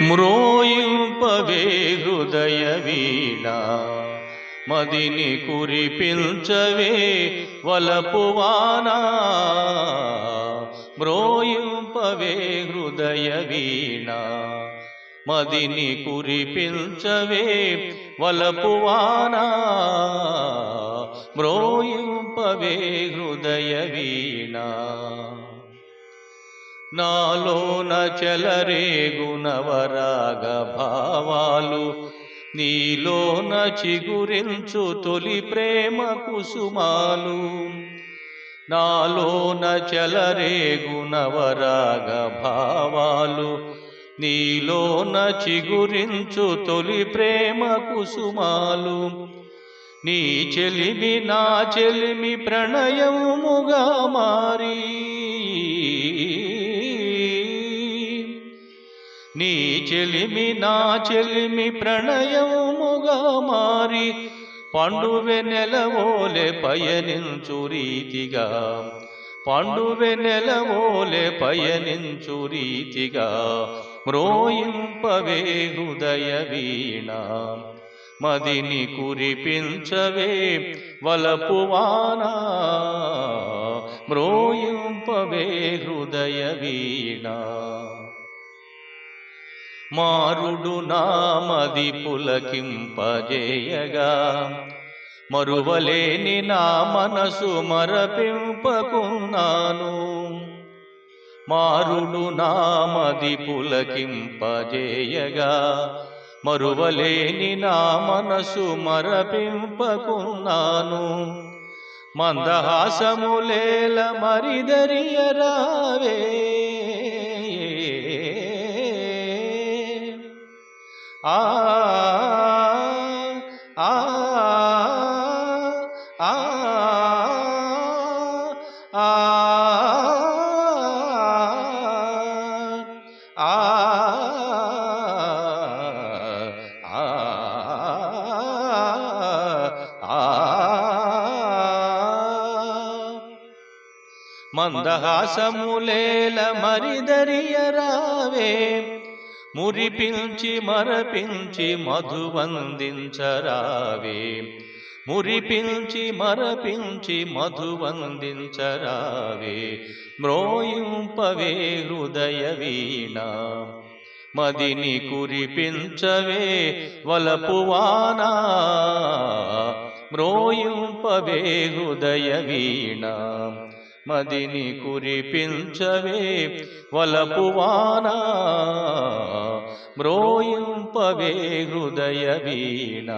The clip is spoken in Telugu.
మ్రోయింపవే హృదయ వీణ మదిని కురిపించవే వలపువానా మ్రోయింపవే హృదయ వీణ మదిని కురిపించవే వలపువానా మ్రోయింపవే హృదయ వీణ నాలోన చెలరేగునవరాగ భావాలు నీలోన చిగురించు తొలి ప్రేమ కుసుమాలు. నాలోన చెలరేగునవరాగ భావాలు నీలోన చిగురించు తొలి ప్రేమ కుసుమాలు. నీ చెలిమి నా చెలిమి ప్రణయముగా మారి. నీ చెలిమి నా చెలిమి ప్రణయముగా మారి పండువె నెలవోలే పయనించు రీతిగా. పండువె నెలవోలే పయనించు రీతిగా. మ్రోయింపవే హృదయ వీణ. మదిని కురిపించవే వలపువానా మ్రోయింపవే హృదయ వీణ. మారుడు నామది పులకింపజేయగా. మరువలేని నా మనసు మరపింపకున్నాను. మారుడు నామది పులకింపజేయగా. మరువలేని నా మనసు మరపింపకున్నాను. మందహాసములేల మరిదరియరావే మందహాసములేల మరిదరియరావే మురిపించి మరపించి మధువందించరావే మురిపించి మరపించి మధువందించరావే మ్రోయింపవే హృదయ వీణ. మదిని కురిపించవే వలపువానా మ్రోయింపవే హృదయ వీణ. మదిని కురిపించవే వలపువానా మ్రోయింపవే హృదయ వీణ